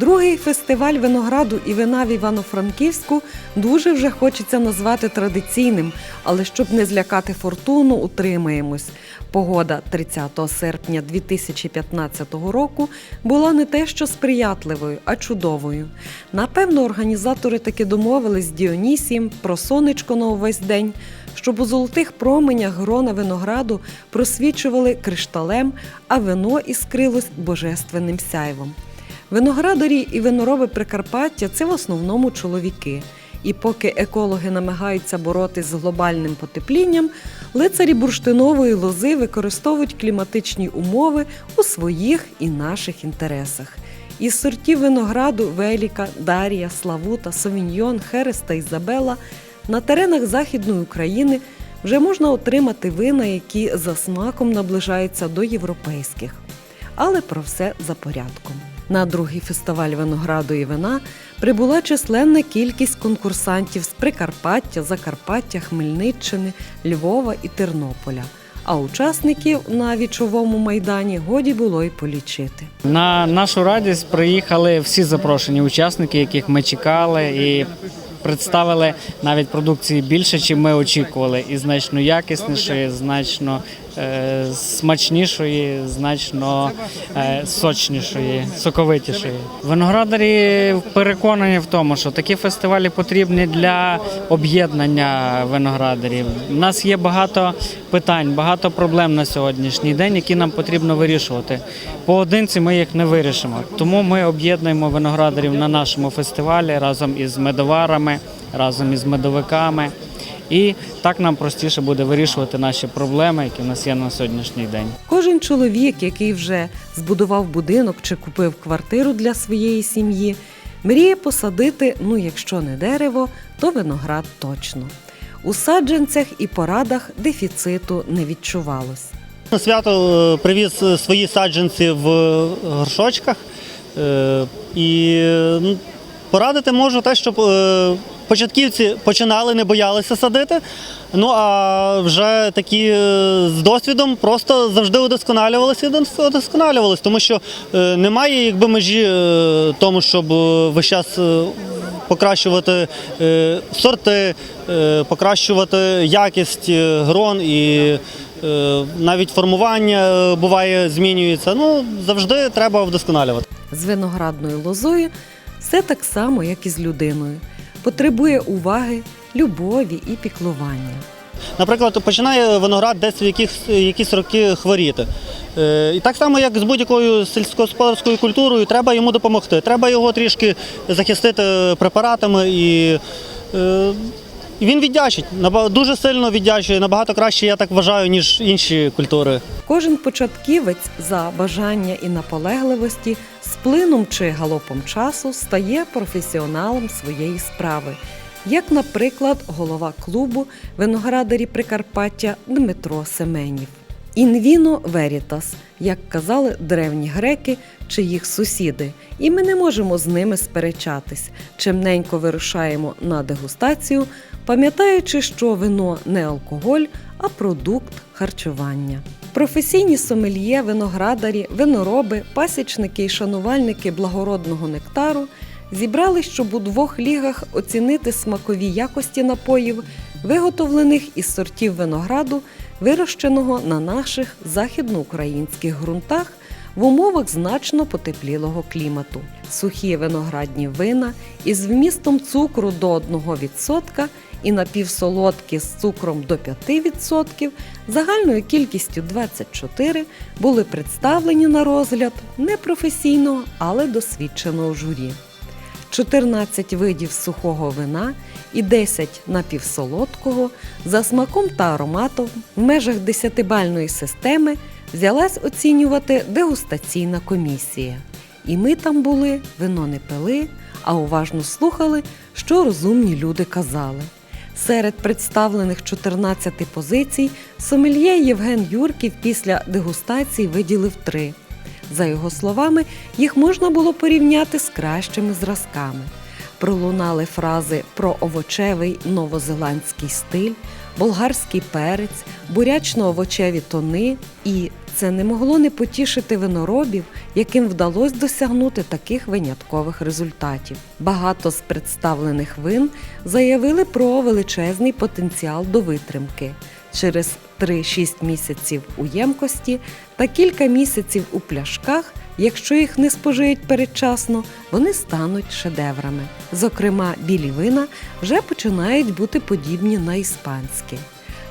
Другий фестиваль винограду і вина в Івано-Франківську дуже вже хочеться назвати традиційним, але щоб не злякати фортуну, утримаємось. Погода 30 серпня 2015 року була не те, що сприятливою, а чудовою. Напевно, організатори таки домовились з Діонісієм про сонечко на увесь день, щоб у золотих променях грона винограду просвічували кришталем, а вино іскрилось божественним сяйвом. Виноградарі і винороби Прикарпаття це в основному чоловіки. І поки екологи намагаються боротись з глобальним потеплінням, лицарі бурштинової лози використовують кліматичні умови у своїх і наших інтересах. Із сортів винограду Веліка, Дарія, Славута, Совіньйон, Херест та Ізабела на теренах Західної України вже можна отримати вина, які за смаком наближаються до європейських. Але про все за порядком. На другий фестиваль винограду і вина прибула численна кількість конкурсантів з Прикарпаття, Закарпаття, Хмельниччини, Львова і Тернополя. А учасників на вічовому майдані годі було й полічити. На нашу радість приїхали всі запрошені учасники, яких ми чекали, і представили навіть продукції більше, ніж ми очікували, і значно якіснішої, значно смачнішої, значно е, сочнішої, соковитішої. Виноградарі переконані в тому, що такі фестивалі потрібні для об'єднання виноградарів. У нас є багато питань, багато проблем на сьогоднішній день, які нам потрібно вирішувати. Поодинці ми їх не вирішимо. Тому ми об'єднуємо виноградарів на нашому фестивалі разом із медоварами, разом із медовиками. І так нам простіше буде вирішувати наші проблеми, які в нас є на сьогоднішній день. Кожен чоловік, який вже збудував будинок чи купив квартиру для своєї сім'ї, мріє посадити, ну якщо не дерево, то виноград точно. У саджанцях і порадах дефіциту не відчувалось. На свято е, привіз свої саджанці в е, горшочках. Е, І ну, порадити можу те, щоб е, початківці починали, не боялися садити. Ну а вже такі е, з досвідом просто завжди удосконалювалися і удосконалювалися, тому що е, немає якби межі тому, щоб весь час покращувати сорти, покращувати якість грон і навіть формування буває змінюється. Ну завжди треба вдосконалювати. З виноградною лозою все так само, як і з людиною. Потребує уваги, любові і піклування. Наприклад, починає виноград десь в яких, якісь роки хворіти. Е, І так само, як з будь-якою сільськогосподарською культурою, треба йому допомогти. Треба його трішки захистити препаратами і. І він віддячить, дуже сильно віддячує, набагато краще, я так вважаю, ніж інші культури. Кожен початківець за бажання і наполегливості з плином чи галопом часу стає професіоналом своєї справи, як, наприклад, голова клубу виноградарі Прикарпаття Дмитро Семенів. Інвіно верітас, як казали древні греки чи їх сусіди, і ми не можемо з ними сперечатись. Чимненько вирушаємо на дегустацію, пам'ятаючи, що вино не алкоголь, а продукт харчування. Професійні сомельє, виноградарі, винороби, пасічники і шанувальники благородного нектару зібрались, щоб у двох лігах оцінити смакові якості напоїв, виготовлених із сортів винограду, вирощеного на наших західноукраїнських ґрунтах в умовах значно потеплілого клімату. Сухі виноградні вина із вмістом цукру до 1% і напівсолодкі з цукром до 5%, загальною кількістю 24, були представлені на розгляд непрофесійного, але досвідченого журі. 14 видів сухого вина і 10 напівсолодкого за смаком та ароматом в межах 10-бальної системи взялась оцінювати дегустаційна комісія. І ми там були, вино не пили, а уважно слухали, що розумні люди казали. Серед представлених 14 позицій сомельє Євген Юрків після дегустації виділив три. За його словами, їх можна було порівняти з кращими зразками. Пролунали фрази про овочевий новозеландський стиль, болгарський перець, бурячно-овочеві тони. І це не могло не потішити виноробів, яким вдалося досягнути таких виняткових результатів. Багато з представлених вин заявили про величезний потенціал до витримки. Через 3-6 місяців у ємкості та кілька місяців у пляшках, якщо їх не спожиють передчасно, вони стануть шедеврами. Зокрема, білі вина вже починають бути подібні на іспанські.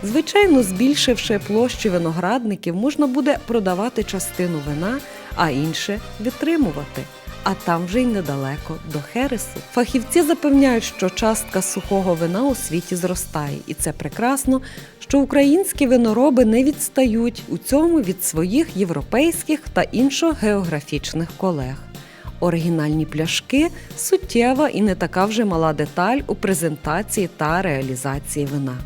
Звичайно, збільшивши площу виноградників, можна буде продавати частину вина, а інше відтримувати. А там вже й недалеко до Хересу. Фахівці запевняють, що частка сухого вина у світі зростає, і це прекрасно, що українські винороби не відстають у цьому від своїх європейських та іншогеографічних колег. Оригінальні пляшки суттєва і не така вже мала деталь у презентації та реалізації вина.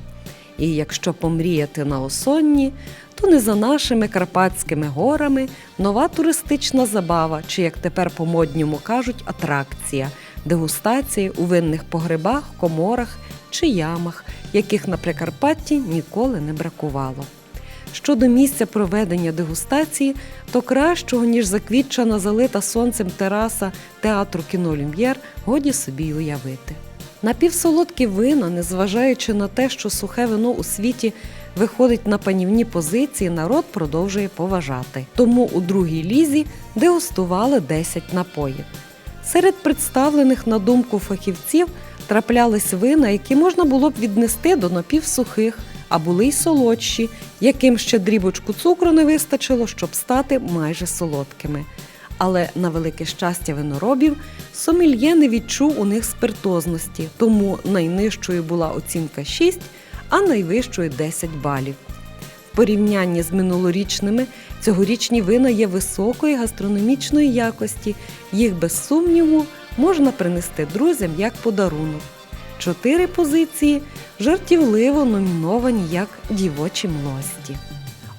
І якщо помріяти на осонні, то не за нашими карпатськими горами нова туристична забава, чи як тепер по-модньому кажуть, атракція, дегустації у винних погребах, коморах чи ямах, яких на Прикарпатті ніколи не бракувало. Щодо місця проведення дегустації, то кращого, ніж заквітчана залита сонцем тераса театру кіно Люм'єр, годі собі уявити. Напівсолодкі вина, незважаючи на те, що сухе вино у світі виходить на панівні позиції, народ продовжує поважати. Тому у другій лізі дегустували 10 напоїв. Серед представлених на думку фахівців траплялись вина, які можна було б віднести до напівсухих, а були й солодші, яким ще дрібочку цукру не вистачило, щоб стати майже солодкими. Але на велике щастя виноробів сомельє не відчув у них спиртозності, тому найнижчою була оцінка 6, а найвищою 10 балів. В порівнянні з минулорічними цьогорічні вина є високої гастрономічної якості. Їх без сумніву можна принести друзям як подарунок. Чотири позиції жартівливо номіновані як дівочі млості.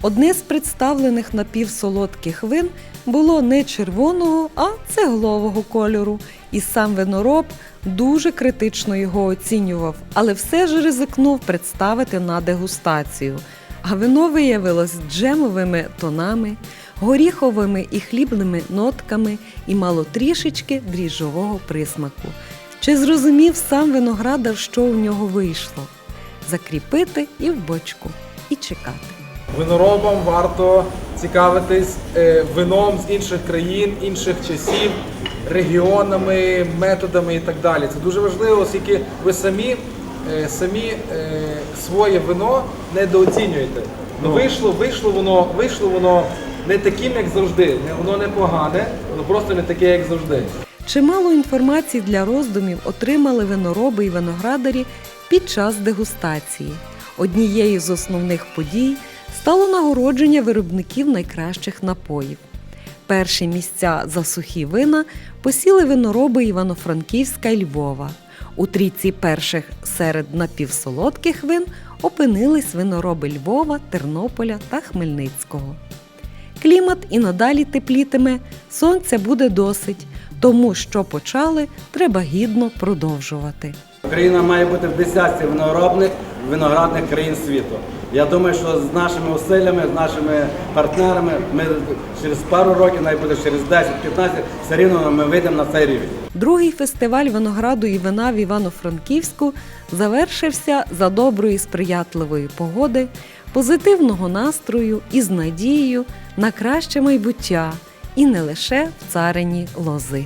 Одне з представлених напівсолодких вин було не червоного, а цеглового кольору, і сам винороб дуже критично його оцінював, але все ж ризикнув представити на дегустацію. А вино виявилось джемовими тонами, горіховими і хлібними нотками і мало трішечки дріжджового присмаку. Чи зрозумів сам виноградар, що у нього вийшло? Закріпити і в бочку, і чекати. Виноробам варто цікавитись е, вином з інших країн, інших часів, регіонами, методами і так далі. Це дуже важливо, оскільки ви самі, е, самі е, своє вино недооцінюєте. Ну, вийшло, вийшло воно, вийшло воно не таким, як завжди. Воно не погане, воно просто не таке, як завжди. Чимало інформації для роздумів отримали винороби і виноградарі під час дегустації. Однією з основних подій стало нагородження виробників найкращих напоїв. Перші місця за сухі вина посіли винороби Івано-Франківська і Львова. У трійці перших серед напівсолодких вин опинились винороби Львова, Тернополя та Хмельницького. Клімат і надалі теплітиме, сонця буде досить, тому що почали, треба гідно продовжувати. Україна має бути в десятці виноробних виноградних країн світу. Я думаю, що з нашими усиллями, з нашими партнерами, ми через пару років, навіть буде через 10-15, все рівно ми вийдемо на цей рівень. Другий фестиваль винограду і вина в Івано-Франківську завершився за доброї сприятливої погоди, позитивного настрою і з надією на краще майбуття, і не лише в царині лози.